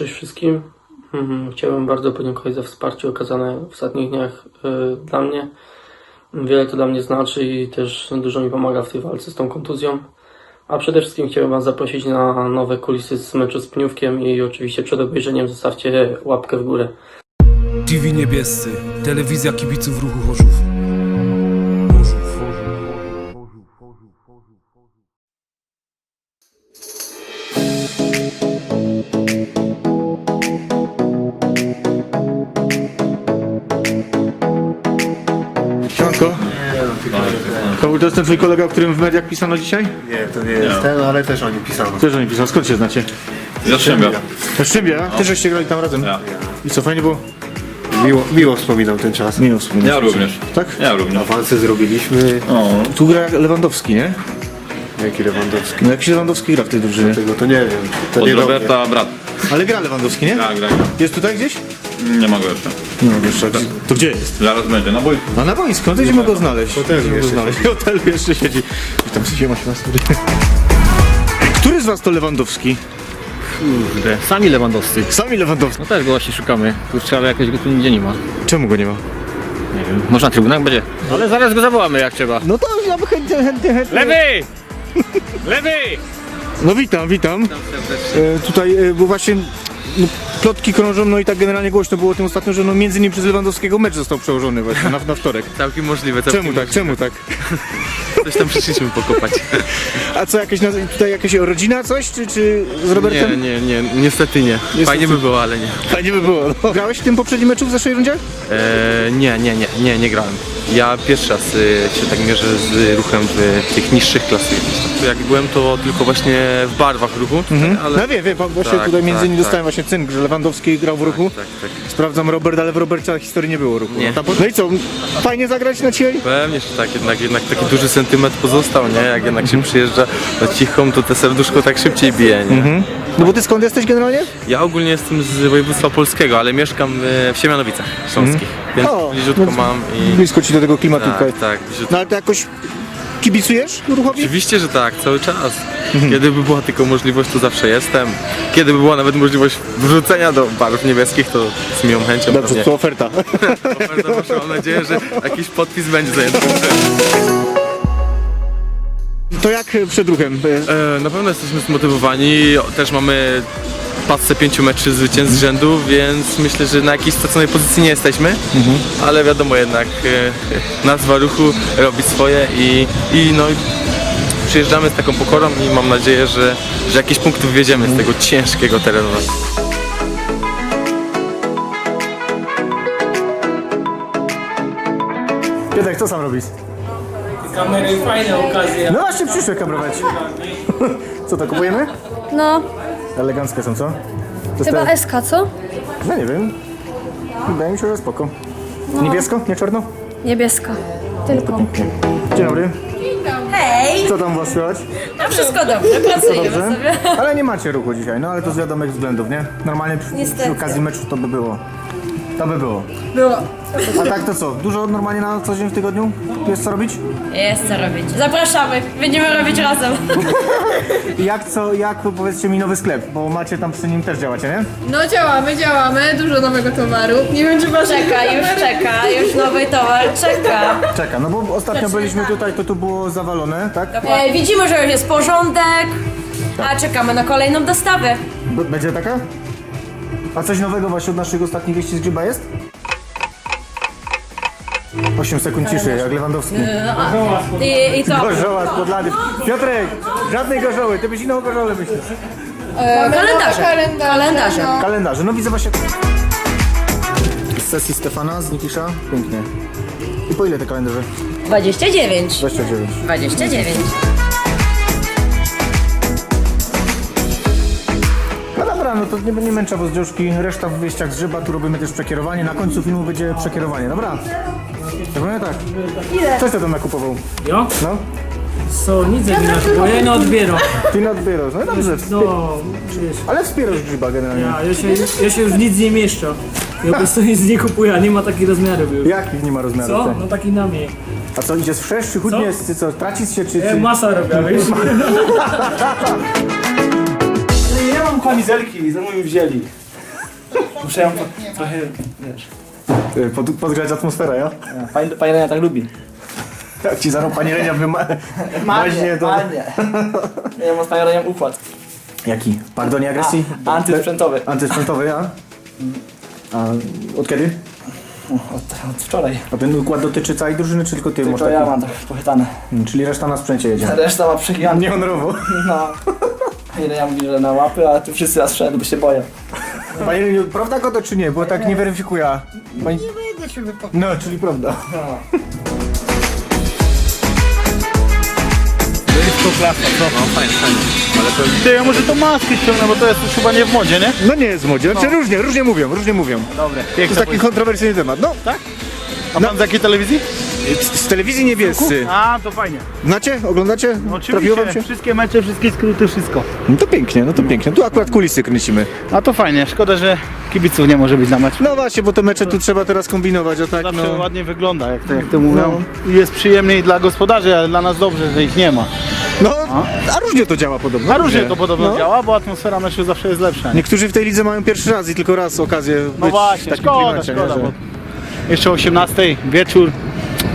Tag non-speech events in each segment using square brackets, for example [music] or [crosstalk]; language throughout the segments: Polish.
Cześć wszystkim. Mhm, Chciałbym bardzo podziękować za wsparcie okazane w ostatnich dniach e, dla mnie. Wiele to dla mnie znaczy i też dużo mi pomaga w tej walce z tą kontuzją. A przede wszystkim chciałbym Was zaprosić na nowe kulisy z meczu z Pniówkiem i oczywiście przed obejrzeniem zostawcie łapkę w górę. TV Niebiescy, telewizja kibiców ruchu. Chorzów. To, to jest ten twój kolega, o którym w mediach pisano dzisiaj? Nie, to nie jest ten, ale też o nim pisano. Też o nim pisał. Skąd się znacie? Jastrzębia. Na Szczębia? Też żeście grali tam razem? Ja. I co, fajnie było? Miło, miło wspominał ten czas. Nie wiem, wspominać. Ja również. Tak? Ja również. Awanse zrobiliśmy. O, Tu gra Lewandowski, nie? Jaki Lewandowski? No jakiś Lewandowski gra w tej drużynie. Tego to nie wiem. To od nie do mnie. Roberta brat. Ale gra Lewandowski, nie? Tak, gra, gra. Jest tutaj gdzieś? Nie ma go jeszcze. No wiesz, tak. To gdzie jest? Zaraz będzie na boisku. A na boisku, no to idziemy go znaleźć. go jeszcze znaleźć. W hotelu jeszcze siedzi. I tam siema się na Który z was to Lewandowski? Kurde, sami Lewandowscy. Sami Lewandowski. No też go właśnie szukamy. Kurczę, ale jakoś go tu nigdzie nie ma. Czemu go nie ma? Nie wiem, może na trybunach będzie. Ale zaraz go zawołamy jak trzeba. No to ja bym chętnie, chętnie, chętnie. Lewy! Lewy! No witam, witam. E, tutaj, e, bo właśnie no, plotki krążą, no i tak generalnie głośno było o tym ostatnio, że no między innymi przez Lewandowskiego mecz został przełożony właśnie na, na wtorek. Całkiem możliwe, całkiem Czemu tak, czemu tak? [laughs] Coś tam przyszliśmy pokopać. [laughs] A co, jakieś, tutaj jakaś rodzina coś, czy, czy z Nie, Robertem? nie, nie, niestety nie. Fajnie by było, ale nie. Fajnie by było. No. Grałeś w tym poprzednim meczu w zeszłej rundzie? E, nie, nie, nie, nie, nie grałem. Ja pierwszy raz y, się tak mierzę z ruchem w tych niższych klasach. Jak byłem to tylko właśnie w barwach ruchu, ale No wiem, wiem, właśnie Tak, tutaj między tak, innymi tak. dostałem właśnie cynk, że Lewandowski grał w ruchu. tak, tak. Sprawdzam Robert, ale w Robercie historii nie było ruchu. Nie. No, no i co, fajnie zagrać na dzisiaj? Pewnie, że tak, jednak, jednak taki duży sentyment pozostał, nie? Jak jednak się przyjeżdża na cichą, to te serduszko tak szybciej bije, nie? No bo ty skąd jesteś generalnie? Ja ogólnie jestem z województwa polskiego, ale mieszkam e, w Siemianowicach Śląskich, więc O, bliziutko no, mam i... Blisko ci do tego klimatu tutaj. Tak, tak, bliziutko. No ale to jakoś kibicujesz ruchowi? Oczywiście, że tak, cały czas. Kiedy by była tylko możliwość, to zawsze jestem. Kiedy by była nawet możliwość wrzucenia do barw niebieskich, to z miłą chęcią Dobrze, pewnie. to oferta. [laughs] Bardzo proszę, mam nadzieję, że jakiś podpis będzie zajęty. To jak przed ruchem? E, na pewno jesteśmy zmotywowani, też mamy pasce pięciu meczy zwycięstw z rzędu, więc myślę, że na jakiejś straconej pozycji nie jesteśmy, ale wiadomo jednak e, nazwa ruchu robi swoje i, i no przyjeżdżamy z taką pokorą i mam nadzieję, że, że jakieś punkty wywieziemy z tego ciężkiego terenu. Piotrek, co sam robisz? Kamery fajne okazje. No właśnie przyszły kamerować. [laughs] Co to, kupujemy? No, Eleganckie są, co? To chyba te- SK, co? No nie wiem. Wydaje mi się, że spoko. Niebiesko, nie czarno? Niebieska. Tylko. Dzień dobry. Hej! Co tam was słychać? No wszystko dobrze, pracujemy Dobrze? sobie. Ale nie macie ruchu dzisiaj, no ale to z wiadomych względów, nie? Normalnie przy, przy okazji meczu to by było. To by było. Było. A tak to co? Dużo normalnie na co dzień w tygodniu? Jest co robić? Jest co robić. Zapraszamy. Będziemy robić razem. I [laughs] jak co, jak powiedzcie mi nowy sklep, bo macie tam przy nim też działacie, nie? No działamy, działamy, dużo nowego towaru. Nie wiem czy wasz Czeka, już czeka, już nowy towar czeka. Czeka, no bo ostatnio byliśmy tutaj, to tu było zawalone, tak? E, widzimy, że już jest porządek, a czekamy na kolejną dostawę. B- Będzie taka? A coś nowego właśnie od naszych ostatnich wieści z grzyba jest? 8 sekund ciszy, jak Lewandowski. I, i co? Gorzoła z Podlady. Piotrek, żadnej gorzoły, ty byś inną gorzolę myślisz. E, kalendarze. Kalendarze, Kalendarze. no. Kalendarze, no widzę właśnie. Z sesji Stefana, z Nikisza, pięknie. I po ile te kalendarze? 29. 29. 29. dobra, no to nie, nie męczę was dziążki, reszta w wieściach z grzyba, tu robimy też przekierowanie, na końcu filmu będzie przekierowanie, dobra? Robimy tak. Coś ty tam nakupował? Jo? No? Co, nic nie masz, bo ja nie odbieram. Ty nie odbierasz, no dobrze, No, wiesz, ale wspierasz grzyba generalnie. ja, ja, się, ja się już nic nie mieszczę. Ja po prostu nic nie kupuję, a nie ma takich rozmiarów już. Jakich nie ma rozmiarów? Co? No taki na mnie. A co, idzie z wszerz, czy chudnie, czy co, tracić się, czy... E, czy... masa robię, wiesz? [laughs] Nie mam kamizelki, za mi wzięli. Muszę ją po- trochę, wiesz, Pod, podgrzać atmosferę, ja? pani, pani Renia tak lubi. Jak ci zaraz pani Renia wyma... [laughs] Właśnie to... Ja mam z panią Renią układ. Jaki? Pardon agresji? A, antysprzętowy. Antysprzętowy, ja? A od kiedy? Od, od wczoraj. A ten układ dotyczy całej drużyny, czy tylko ty masz Tylko taki? ja mam tak pochytane. Czyli reszta na sprzęcie jedzie. Reszta ma przekijane. Niehonorowo. No. [laughs] Pani Renia mówi, że na łapy, a tu wszyscy na sprzęt, bo się boją. Panie Reniu, prawda go to czy nie? Bo tak nie weryfikuje. Pani... Nie będę się wypowiadał. No, czyli prawda. Ty, ja może to maskę ściągnę, bo to jest już chyba nie w modzie, nie? No nie jest w modzie. Znaczy różnie, różnie mówią, różnie mówią. Dobre. To jest taki kontrowersyjny temat. No, tak? A pan z jakiej telewizji? Z, z telewizji niebiescy. A, to fajnie. Znacie? Oglądacie? Trafiło wam się? wszystkie mecze, wszystkie skróty, wszystko. No to pięknie, no to pięknie. Tu akurat kulisy kręcimy. A to fajnie, szkoda, że kibiców nie może być na meczu. No właśnie, bo te mecze tu trzeba teraz kombinować, a tak Zawsze no... ładnie wygląda, jak to, jak to mówią. I jest przyjemniej dla gospodarzy, ale dla nas dobrze, że ich nie ma. No, a różnie to działa podobno. A różnie to podobno No. działa, bo atmosfera meczu zawsze jest lepsza. Nie? Niektórzy w tej lidze mają pierwszy raz i tylko raz okazję No być w właśnie, takim szkoda, klimacie, szkoda, nie, bo że jeszcze o 18, wieczór,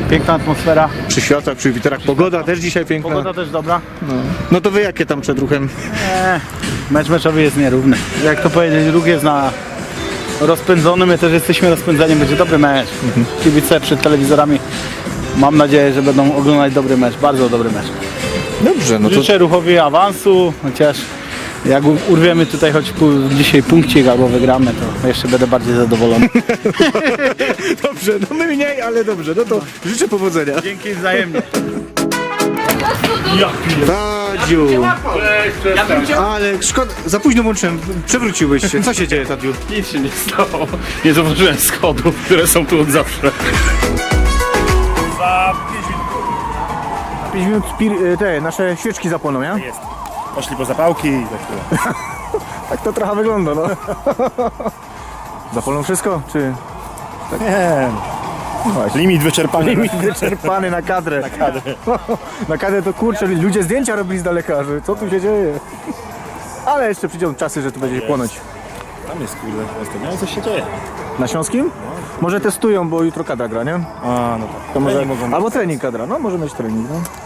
piękna atmosfera, przy światach, przy witerach. Pogoda też dzisiaj piękna. pogoda też dobra. No to wy jakie tam przed ruchem? Eee, mecz meczowy jest nierówny. Jak to powiedzieć, ruch jest na rozpędzony, my też jesteśmy rozpędzeni, będzie dobry mecz. Kibice przed telewizorami, mam nadzieję, że będą oglądać dobry mecz, bardzo dobry mecz. Dobrze, no to Życzę ruchowi awansu, chociaż jak urwiemy tutaj choć dzisiaj punkcik albo wygramy, to jeszcze będę bardziej zadowolony. [laughs] dobrze, no my mniej, ale dobrze, no to życzę powodzenia. Dzięki wzajemnie. Tadziu! Ale szkoda, za późno włączyłem, przewróciłbyś się. Co się dzieje, Tadziu? [laughs] Nic się nie stało. Nie zauważyłem schodów, które są tu od zawsze. 5 minut pir- te, nasze świeczki zapłoną, ja? Poszli po zapałki i tak tyle. [laughs] Tak to trochę wygląda, no. [laughs] Zapolą wszystko, czy... Nie, limit wyczerpany. Limit wyczerpany na kadrę. [laughs] Na kadrę. na kadrę to kurczę, ludzie zdjęcia robili z daleka, że co tu się dzieje. Ale jeszcze przyjdą czasy, że tu będzie płonąć. Tam jest kurde, ostatnio coś się dzieje. Na Śląskim? Może testują, bo jutro kadra gra, nie? A, no tak. To może, albo trening kadra, no może mieć trening, no.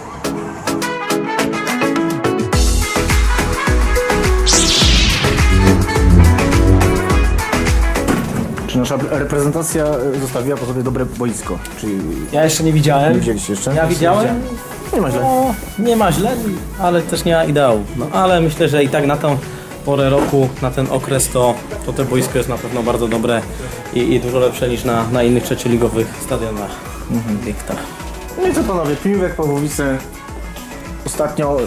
Nasza reprezentacja e, zostawiła po sobie dobre boisko? Czy Ja jeszcze nie widziałem. nie widzieliście jeszcze? Ja widziałem. Nie ma źle. No, nie ma źle, ale też nie ma ideału. No, ale myślę, że i tak na tą porę roku, na ten okres, to, to to boisko jest na pewno bardzo dobre i, i dużo lepsze niż na, na innych trzecioligowych stadionach. Dykta. No i co panowie, Piłek, Pawłowice. Ostatnio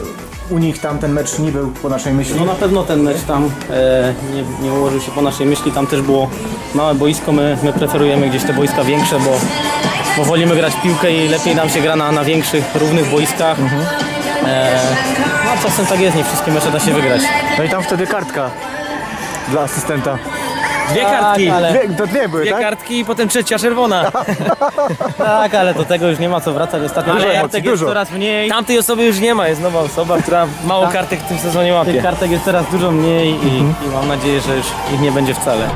u nich tam ten mecz nie był po naszej myśli. No na pewno ten mecz tam e, nie, nie ułożył się po naszej myśli. Tam też było małe boisko. My, my preferujemy gdzieś te boiska większe, bo, bo wolimy grać w piłkę i lepiej nam się gra na, na większych, równych boiskach. E, no a czasem tak jest, nie wszystkie mecze da się wygrać. No i tam wtedy kartka dla asystenta. Dwie kartki, ale... Dwie, to dwie były, Dwie tak? kartki i potem trzecia czerwona. [laughs] tak, ale do tego już nie ma co wracać ostatnio. Dużo ale emocji, kartek jest dużo. coraz mniej. Tamtej osoby już nie ma, jest nowa osoba, która mało kartek w tym sezonie łapie. Tych kartek jest teraz dużo mniej i, i mam nadzieję, że już ich nie będzie wcale.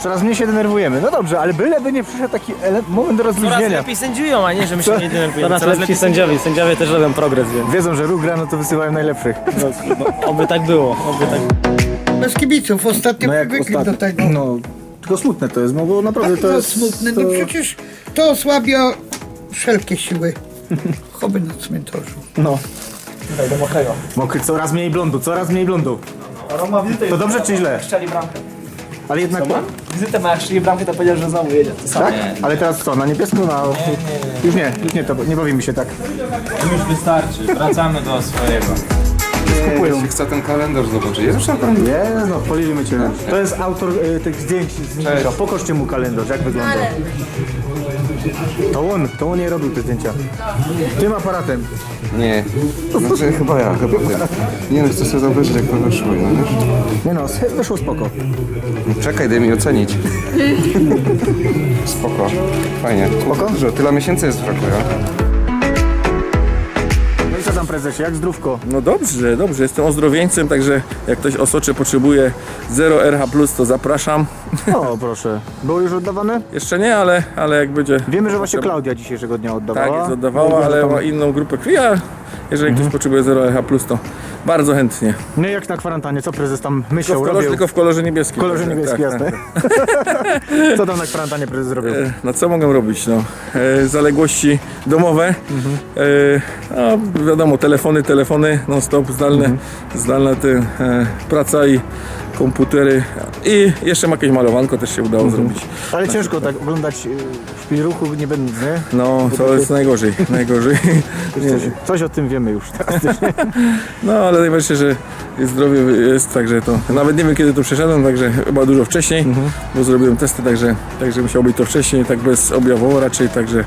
Coraz mniej się denerwujemy. No dobrze, ale byleby nie przyszedł taki ele- moment do rozluźnienia. sędziują, a nie, że my się nie denerwujemy. Coraz, coraz lepsi sędziowie. Sędziowie też robią progres, więc Wiedzą, że ruch gra, no to wysyłają najlepszych. no, oby tak było, oby tak Bez kibiców, ostatnio No jak przywykli ostatnio. do tego. No, tylko smutne to jest, no bo naprawdę to To jest... smutne, to... no przecież to osłabia wszelkie siły. Choby na cmentarzu. No. Mokry, coraz mniej blondu, coraz mniej blondu. To dobrze czy źle? Strzeli bramkę. Ale jednak... Wizytę ma, strzeli bramkę, to powiedział, że znowu jedzie. To samo. Tak? Ale teraz co, na niebiesko, na... Już nie, już nie, to nie bawimy się tak. Już wystarczy, wracamy do swojego. Kupują. Chcę ten kalendarz zobaczyć. Ja zresztą tam Nie, no, polili cię. To jest autor y, tych zdjęć z Nika. Pokażcie mu kalendarz, jak wygląda. To on, to on nie robił te zdjęcia. Tym aparatem. Nie. Znaczy chyba ja, chyba ja. Nie no, chcę sobie zobaczyć jak to wyszło, no wiesz? Nie no, wyszło spoko. Czekaj, daj mi ocenić. [laughs] Spoko. Fajnie. Spoko? Że tyle miesięcy jest w roku, ja? Witam prezesie, jak zdrówko? No dobrze, dobrze, jestem ozdrowieńcem, także jak ktoś osocze potrzebuje 0 RH+, to zapraszam. O, proszę. Było już oddawane? Jeszcze nie, ale, ale jak będzie... Wiemy, że właśnie Klaudia dzisiejszego dnia oddawała. Tak, jest oddawała, ale ma inną grupę krwi, a jeżeli Mhm. ktoś potrzebuje 0 RH+, to bardzo chętnie. No i jak na kwarantannie, co prezes tam Tylko myślał, w kolorze, robił? tylko w kolorze niebieskim. W kolorze Tak, niebieskim, tak, jasne. tak. [laughs] Co tam na kwarantannie prezes robił? E, No co mogę robić? No, e, zaległości domowe. Mhm. E, no, wiadomo, telefony, telefony, non stop, zdalne, Mhm. zdalna te, e, praca i komputery. I jeszcze jakieś malowanko też się udało Mhm. zrobić. Ale ciężko tak oglądać y, w ruchu nie będąc, nie? No, to jest najgorzej, [laughs] najgorzej. Nie, Coś, coś o tym wiemy już. no, ale najważniejsze, że jest zdrowie jest, także to, nawet nie wiem kiedy to przeszedłem, także chyba dużo wcześniej, Mhm. bo zrobiłem testy, także, także musiało być to wcześniej, tak bezobjawowo raczej, także,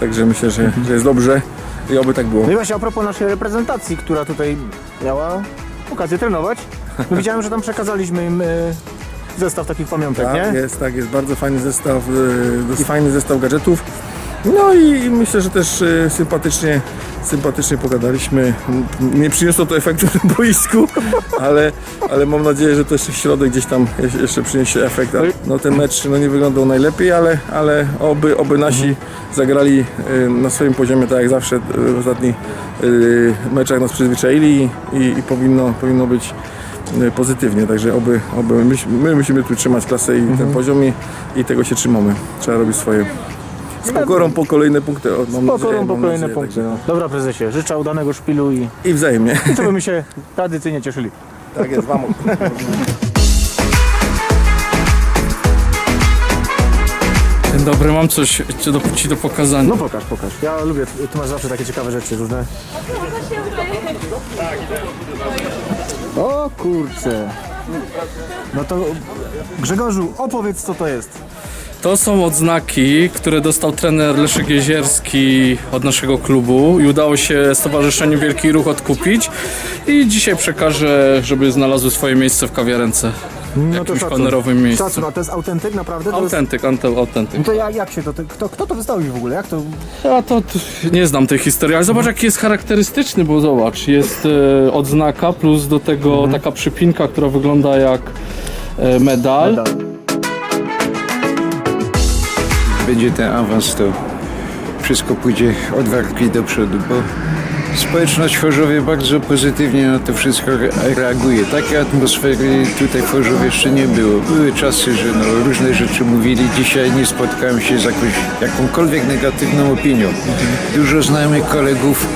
także myślę, że, że jest dobrze i oby tak było. No i właśnie a propos naszej reprezentacji, która tutaj miała okazję trenować, no widziałem, że tam przekazaliśmy im y, zestaw takich pamiątek, Tak, nie? jest, tak, jest bardzo fajny zestaw, e, dosyć fajny zestaw gadżetów. No i, i myślę, że też e, sympatycznie, sympatycznie pogadaliśmy. M- Nie przyniosło to efektu na boisku, ale, ale mam nadzieję, że to jeszcze w środek gdzieś tam je- jeszcze przyniesie efekt. No ten mecz no, nie wyglądał najlepiej, ale, ale oby, oby nasi zagrali e, na swoim poziomie, tak jak zawsze e, w ostatnich e, meczach nas przyzwyczaili i, i powinno, powinno być e, pozytywnie, także oby, oby my, my musimy tu trzymać klasę i ten poziom i, i tego się trzymamy. Trzeba robić swoje. Z pokorą po kolejne punkty. O, mam Z nadzieję, pokorą po kolejne nadzieję, punkty. No. Dobra prezesie, życzę udanego szpilu i I wzajemnie. żebyśmy się tradycyjnie cieszyli. Tak jest, vamos. [laughs] Dzień dobry, mam coś ci do, ci do pokazania. No pokaż, pokaż. Ja lubię, ty masz zawsze takie ciekawe rzeczy różne. O kurczę. No to Grzegorzu, opowiedz co to jest. To są odznaki, które dostał trener Leszek Jezierski od naszego klubu i udało się Stowarzyszeniu Wielki Ruch odkupić i dzisiaj przekażę, żeby znalazły swoje miejsce w kawiarence. No Jakimś szacun. honorowym miejscu. Szacun, a to jest autentyk naprawdę? To jest... Autentyk, ante- autentyk. No to jak, jak się to, kto, kto to wystawił w ogóle? Jak to? Ja to t- nie znam tej historii, ale zobacz jaki jest charakterystyczny, bo zobacz, jest e, odznaka plus do tego taka przypinka, która wygląda jak e, medal. Medal. będzie ten awans, to wszystko pójdzie od walki do przodu, bo społeczność w Chorzowie bardzo pozytywnie na to wszystko re- reaguje. Takiej atmosfery tutaj w Chorzowie jeszcze nie było. Były czasy, że no, różne rzeczy mówili. Dzisiaj nie spotkałem się z jakąś, jakąkolwiek negatywną opinią. Dużo znajomych kolegów,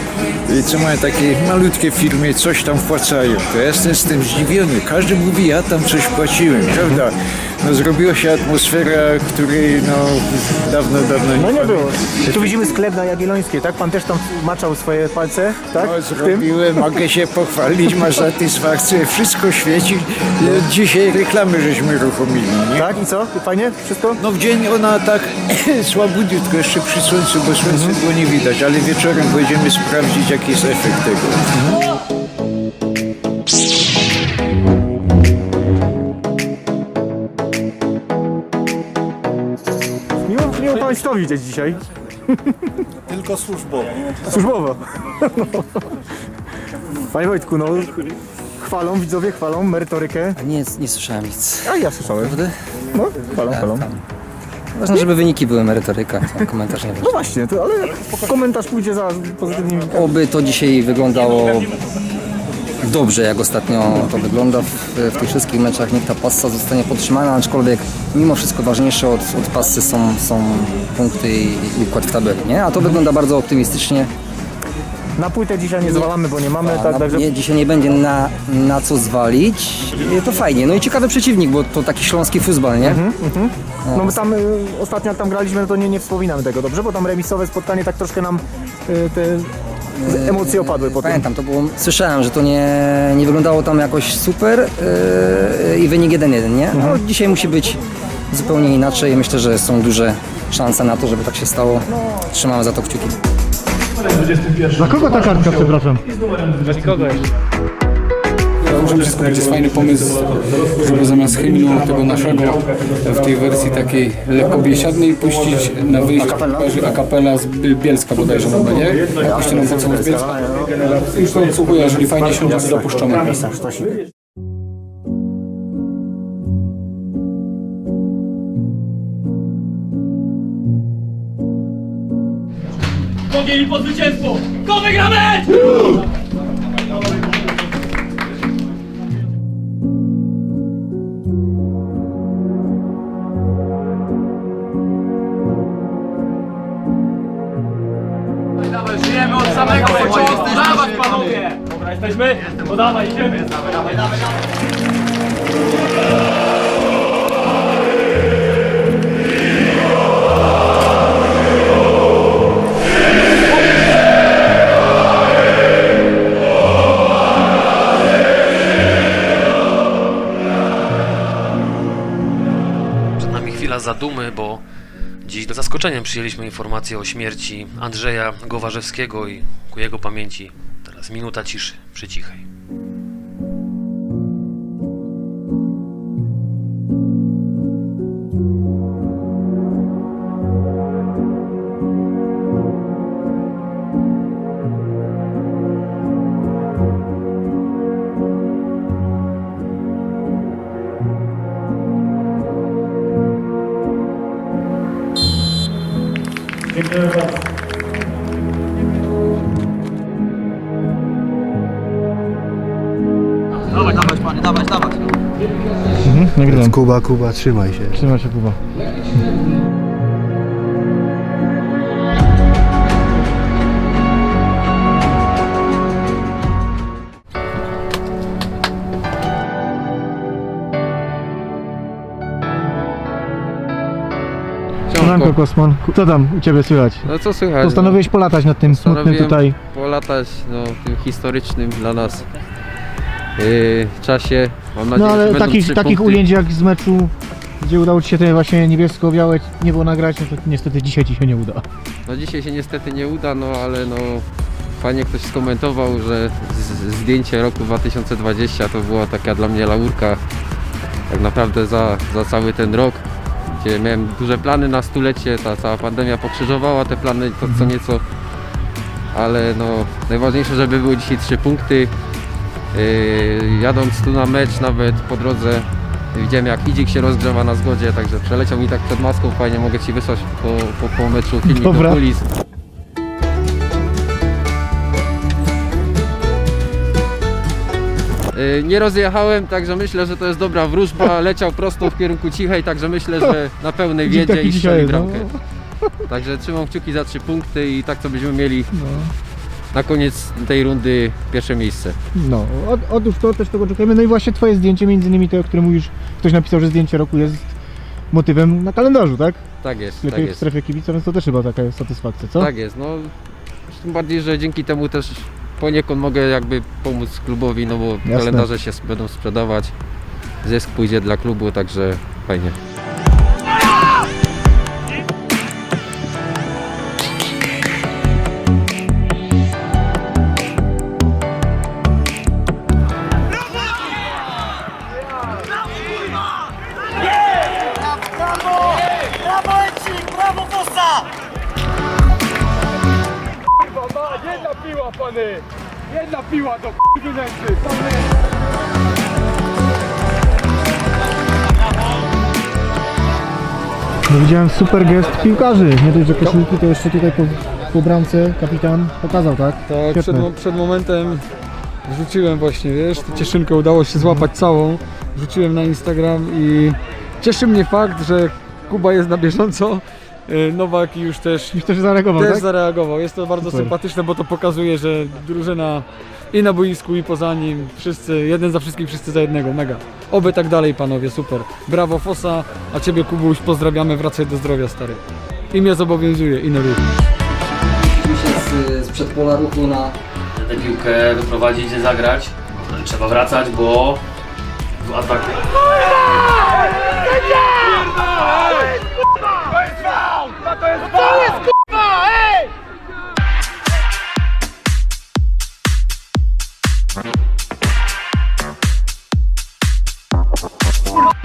y, co mają takie malutkie firmy, coś tam wpłacają. To ja jestem z tym zdziwiony. Każdy mówi, ja tam coś płaciłem, prawda? No zrobiła się atmosfera, której no dawno, dawno No nie było. Tu widzimy sklep na Jagiellońskiej, tak? Pan też tam maczał swoje palce, tak? No, W tym? zrobiłem, mogę się pochwalić, masz satysfakcję, wszystko świeci. Dzisiaj reklamy żeśmy uruchomili, nie? Tak i co? Fajnie? Wszystko? No w dzień ona tak [clears throat] słabudziutko, jeszcze przy słońcu, bo słońce było nie widać, ale wieczorem pojedziemy sprawdzić, jaki jest efekt tego. Państwa widzieć dzisiaj. Tylko służbowo. Służbowo. Panie Wojtku, no chwalą, widzowie chwalą merytorykę. Nie, nie słyszałem nic. A ja słyszałem. No, chwalą, chwalą. Ważne, żeby wyniki były merytoryka, a komentarz nie No właśnie, to, ale komentarz pójdzie za pozytywnymi... Oby to dzisiaj wyglądało dobrze, jak ostatnio to wygląda w, w tych wszystkich meczach. Niech ta passa zostanie podtrzymana, aczkolwiek mimo wszystko ważniejsze od, od passy są, są punkty i, i układ w tabeli, nie? A to wygląda bardzo optymistycznie. Na płytę dzisiaj nie zwalamy, bo nie mamy, A tak, na, także... nie, dzisiaj nie będzie na, na co zwalić. I To fajnie. No i ciekawy przeciwnik, bo to taki śląski futbol, nie? No my tam y, ostatnio jak tam graliśmy, no to nie, nie wspominamy tego dobrze, bo tam remisowe spotkanie tak troszkę nam y, te emocje opadły po tym. Pamiętam, to było. Słyszałem, że to nie, nie wyglądało tam jakoś super yy, i wynik 1-1, nie? No, dzisiaj musi być zupełnie inaczej. Myślę, że są duże szanse na to, żeby tak się stało. Trzymamy za to kciuki. Dla kogo ta kartka, przepraszam? Może wszystko będzie fajny pomysł, żeby zamiast hymnu tego naszego w tej wersji takiej lekko biesiadnej puścić na wyjście a kapela z Bielska bodajże chyba, nie? Puści nam pocału z Bielska. Już to odsłuchuję, jeżeli fajnie się uda, dopuszczamy. Pogięli po zwycięstwo! Ko wygramy! Jesteśmy? To dawaj, idziemy! Dawaj, dawaj, dawaj, Przed nami chwila zadumy, bo dziś z zaskoczeniem przyjęliśmy informację o śmierci Andrzeja Gowarzewskiego i ku jego pamięci teraz minuta ciszy przy cichej. Kuba, Kuba, trzymaj się. Trzymaj się Kuba. Siemanko Kosman, co tam u Ciebie słychać? No co słychać? Postanowiłeś polatać nad tym smutnym Postanowiłem tutaj polatać no, tym historycznym dla nas yy, czasie. Mam nadzieję, No że ale będą takich, trzy takich punkty. ujęć jak z meczu, gdzie udało Ci się te właśnie niebiesko-białe niebo nagrać, no to niestety dzisiaj Ci się nie uda. No dzisiaj się niestety nie uda, no ale no fajnie ktoś skomentował, że z, zdjęcie roku 2020 to była taka dla mnie laurka tak naprawdę za, za cały ten rok, gdzie miałem duże plany na stulecie, ta cała pandemia pokrzyżowała te plany to co nieco, ale no najważniejsze, żeby były dzisiaj trzy punkty. Yy, jadąc tu na mecz nawet po drodze widziałem jak Idzik się rozgrzewa na zgodzie, także przeleciał mi tak przed maską, fajnie mogę Ci wysłać po, po, po meczu filmik Dobra. do kulis. Yy, Nie rozjechałem, także myślę, że to jest dobra wróżba. Leciał prosto w kierunku cichej, także myślę, że na pełnej wiedzie i strzeli bramkę. Także trzymam kciuki za trzy punkty i tak to byśmy mieli No. Na koniec tej rundy pierwsze miejsce. No, od, otóż to też tego czekamy. No i właśnie Twoje zdjęcie, między innymi to, o którym mówisz, ktoś napisał, że zdjęcie roku jest motywem na kalendarzu, tak? Tak jest, W tak w jest. strefie kibica, więc to też chyba taka satysfakcja, co? Tak jest, no tym bardziej, że dzięki temu też poniekąd mogę jakby pomóc klubowi, no bo Jasne. kalendarze się będą sprzedawać, zysk pójdzie dla klubu, także fajnie. Widziałem super gest piłkarzy, nie dość, że koszulki, to jeszcze tutaj po, po bramce kapitan pokazał, tak? Tak, przed, Świetne. mo- przed momentem wrzuciłem właśnie, wiesz, tę cieszynkę udało się złapać całą, wrzuciłem na Instagram i cieszy mnie fakt, że Kuba jest na bieżąco, y, Nowak już też, Już też zareagował, też tak? zareagował. Jest to bardzo Super. sympatyczne, bo to pokazuje, że drużyna i na boisku i poza nim, wszyscy, jeden za wszystkich, wszyscy za jednego, mega. Oby tak dalej panowie, super. Brawo Fosa, a Ciebie Kubuś pozdrawiamy, wracaj do zdrowia stary. Imię zobowiązuje, inny ruch. z, z przedpola ruchu na tę piłkę wyprowadzić, zagrać. Trzeba wracać, bo w ataku.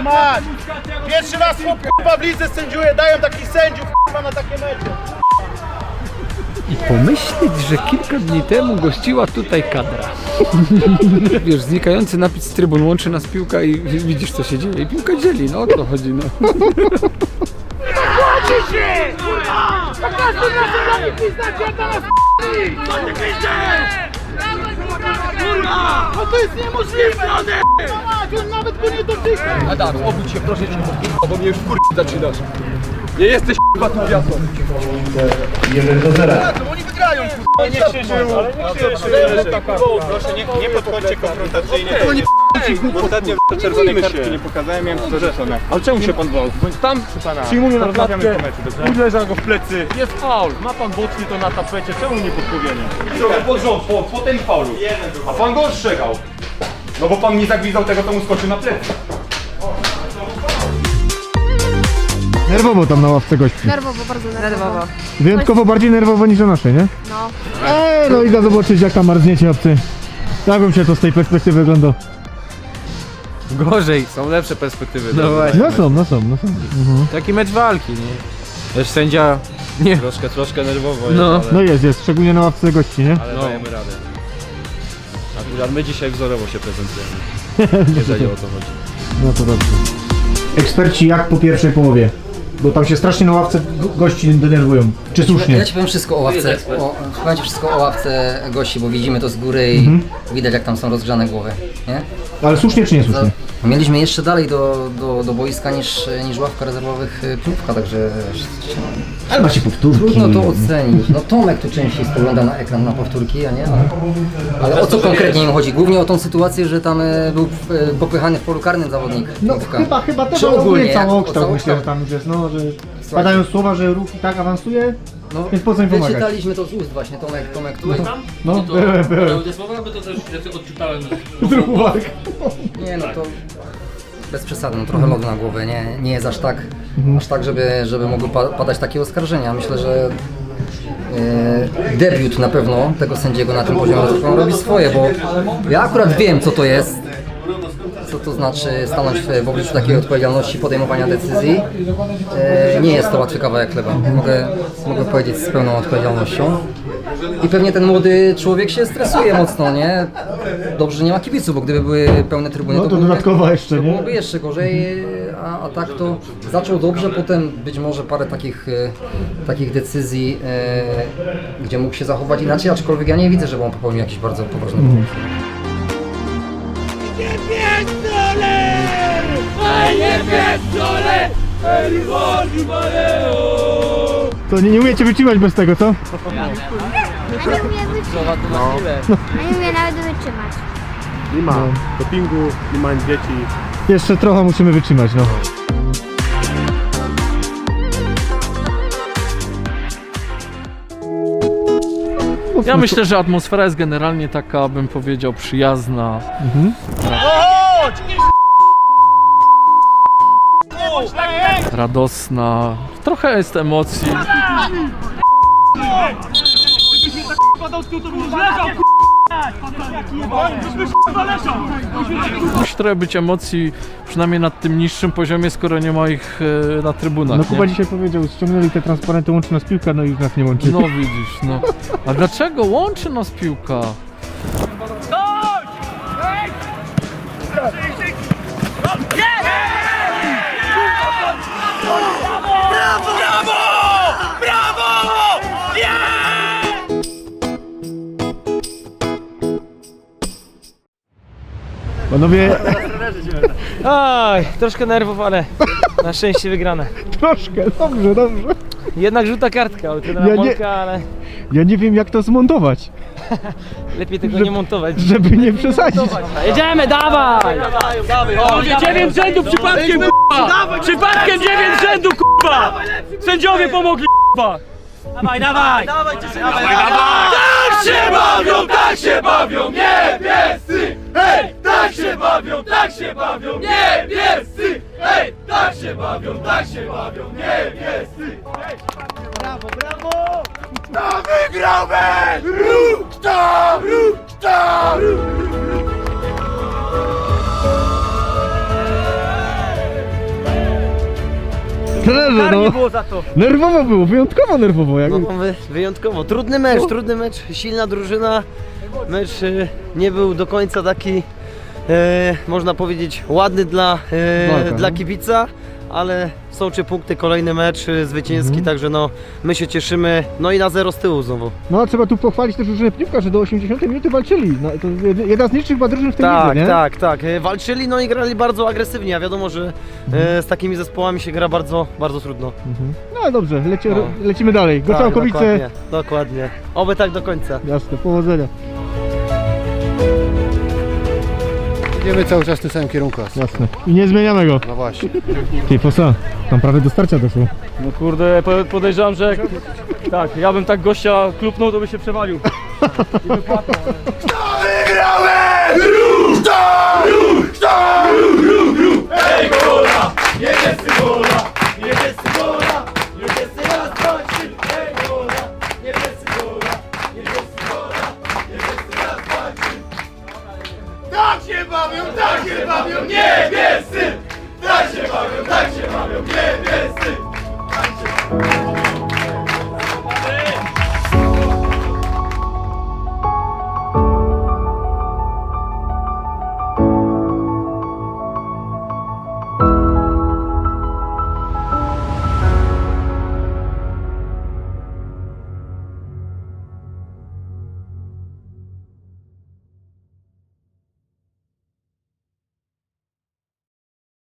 Patrz! Pierwszy raz chłop kurwa w lidze sędziuje, dają takich sędziów kurwa na takie mecze. I pomyśleć, że kilka dni temu gościła tutaj kadra. [laughs] Wiesz, znikający napis z trybun łączy nas piłka i wi- widzisz co się dzieje. I piłka dzieli, no o to chodzi, no. Kładźcie się! Kurwa! Za każdym razem dla nich piznacie, a dla nas Co ty piszesz? Kurwa! No to jest niemożliwe! On nawet go nie dotyka! Adam, obudź się proszę cię, bo mnie już kur... zaczynasz. Nie jesteś kurwa tą gwiazdą. 1 do 0. Oni wygrają, kurwa! Nie krzyżuj, ale nie krzyżuj. Proszę, nie, nie podchodźcie konfrontacyjnie. Ostatnio czerwonej kartki nie pokazałem, miałem to rzeczone. Ale czemu się pan bał? Bądź tam, przyjmuję na klatkę, uderza go w plecy. Jest faul, ma pan boczny to na tapecie, czemu nie podpowienie? Trochę pod rząd, po, po tym faulu. A pan go ostrzegał. No bo pan nie zagwizdał tego, to mu skoczy na plecy. Nerwowo tam na ławce gości. Nerwowo, bardzo nerwowo. Wyjątkowo bardziej nerwowo niż na naszej, nie? No. Eee, no idę zobaczyć jak tam marzniecie obcy. Jak wam się to z tej perspektywy wygląda? Gorzej, są lepsze perspektywy. No właśnie. No są, no są, no są. Mhm. Taki mecz walki, nie? Też sędzia nie. Troszkę, troszkę nerwowo jest, No. ale, no jest, jest, szczególnie na ławce gości, nie? ale dajemy radę. Akurat my dzisiaj wzorowo się prezentujemy, [laughs] jeżeli o to chodzi. No to dobrze. Eksperci jak po pierwszej połowie? Bo tam się strasznie na ławce go- gości denerwują. Czy słusznie? Ja ci powiem wszystko o ławce. O, powiem ci wszystko o ławce gości, bo widzimy to z góry i Mhm. widać jak tam są rozgrzane głowy. Nie? Ale słusznie czy nie słusznie? Za- Mieliśmy jeszcze dalej do, do, do boiska niż, niż ławka rezerwowych y, piłka, także Ale macie powtórki. trudno to ocenić. No Tomek tu częściej spogląda na ekran na powtórki, a nie? Ale, ale o co konkretnie im chodzi? Głównie o tą sytuację, że tam y, był y, popychany w polu karnym zawodnik. No chyba, chyba też Czy ogólnie ogólnie? jak- o myślę, że tam jest, no, że padają słowa, że ruch i tak awansuje, No, więc po co im pomagać? Wyczytaliśmy to z ust właśnie, Tomek, Tomek tu. No, byłem, byłem. Te słowa, bo to też ja tylko odczytałem. [laughs] Walk. Nie no to bez przesady, no trochę lodu na głowę, nie, nie jest aż tak, Mhm. aż tak żeby, żeby mogły pa- padać takie oskarżenia. Myślę, że e, debiut na pewno tego sędziego na tym poziomie rozgrywkowym robi swoje, bo ja akurat wiem co to jest, to znaczy stanąć w, obliczu takiej odpowiedzialności podejmowania decyzji. E, nie jest to łatwy kawałek chleba, mogę, mogę powiedzieć z pełną odpowiedzialnością. I pewnie ten młody człowiek się stresuje mocno, nie? Dobrze, że nie ma kibiców, bo gdyby były pełne trybuny, No to dodatkowo jeszcze, to nie? byłoby jeszcze gorzej, a, a tak to zaczął dobrze, potem być może parę takich, e, takich decyzji, e, gdzie mógł się zachować inaczej, aczkolwiek ja nie widzę, żeby on popełnił jakiś bardzo poważny błąd. To nie, nie umiecie wytrzymać bez tego, co? A nie umie wytrzymać. A nie umie nawet wytrzymać. Nie ma dopingu, nie ma dzieci. Jeszcze trochę musimy wytrzymać, no. Ja myślę, że atmosfera jest generalnie taka, bym powiedział, przyjazna. Mhm. Radosna, trochę jest emocji. Musi trochę być emocji, przynajmniej na tym niższym poziomie, skoro nie ma ich e, na trybunach. No nie? Kuba dzisiaj powiedział, ściągnęli te transparenty, łączy nas piłka, no i już nas nie łączy. No widzisz, no. A dlaczego łączy nas piłka? Panowie, Oj, troszkę nerwów, ale na szczęście wygrane. troszkę, dobrze, dobrze. Jednak żółta kartka od trenera Ja nie- Molka, ale Ja nie wiem jak to zmontować, [laughs] lepiej tego nie montować. żeby nie przesadzić. Jedziemy, dawaj! Dziewięć rzędu przypadkiem, k***a! Przypadkiem dziewięć rzędu, k***a! Sędziowie pomogli, k***a! Dawaj, dawaj! Dawaj, dawaj, dawaj! Tak się bawią, tak się bawią niebiescy! Hej, tak się bawią, tak się bawią niebiescy! Hej, tak się bawią, tak się bawią niebiescy! Hej, brawo, brawo! Kto wygrał mecz? Ruch kto? Ruch kto? Ruch, ruch, ruch. trenerze, Karnie no. było za to. Nerwowo było, wyjątkowo nerwowo. Jak... No, wy, wyjątkowo. Trudny mecz, trudny mecz, silna drużyna. Mecz e, nie był do końca taki, e, można powiedzieć, ładny dla, e, Walka, dla no. kibica, ale są trzy punkty, kolejny mecz e, zwycięski, Mhm. także no, my się cieszymy. No i na zero z tyłu znowu. No a trzeba tu pochwalić też drużynę Pniówka, że do 80 minuty walczyli. No, to jedna z niższych chyba drużyn w tej Tak, lidze, nie? tak, tak. E, Walczyli, no i grali bardzo agresywnie, a wiadomo, że e, z takimi zespołami się gra bardzo, bardzo trudno. Mhm. No dobrze, leci, No. lecimy dalej. Tak, Goczałkowice. dokładnie, dokładnie. Oby tak do końca. Jasne, powodzenia. Idziemy cały czas w tym samym kierunku. Jasne. I nie zmieniamy go. No właśnie. Ty, Fosa, tam prawie do starcia doszło. No kurde, po- podejrzewam, że jak, tak, ja bym tak gościa klupnął, to by się przewalił. [laughs] I by płakał, ale... Wygrałem!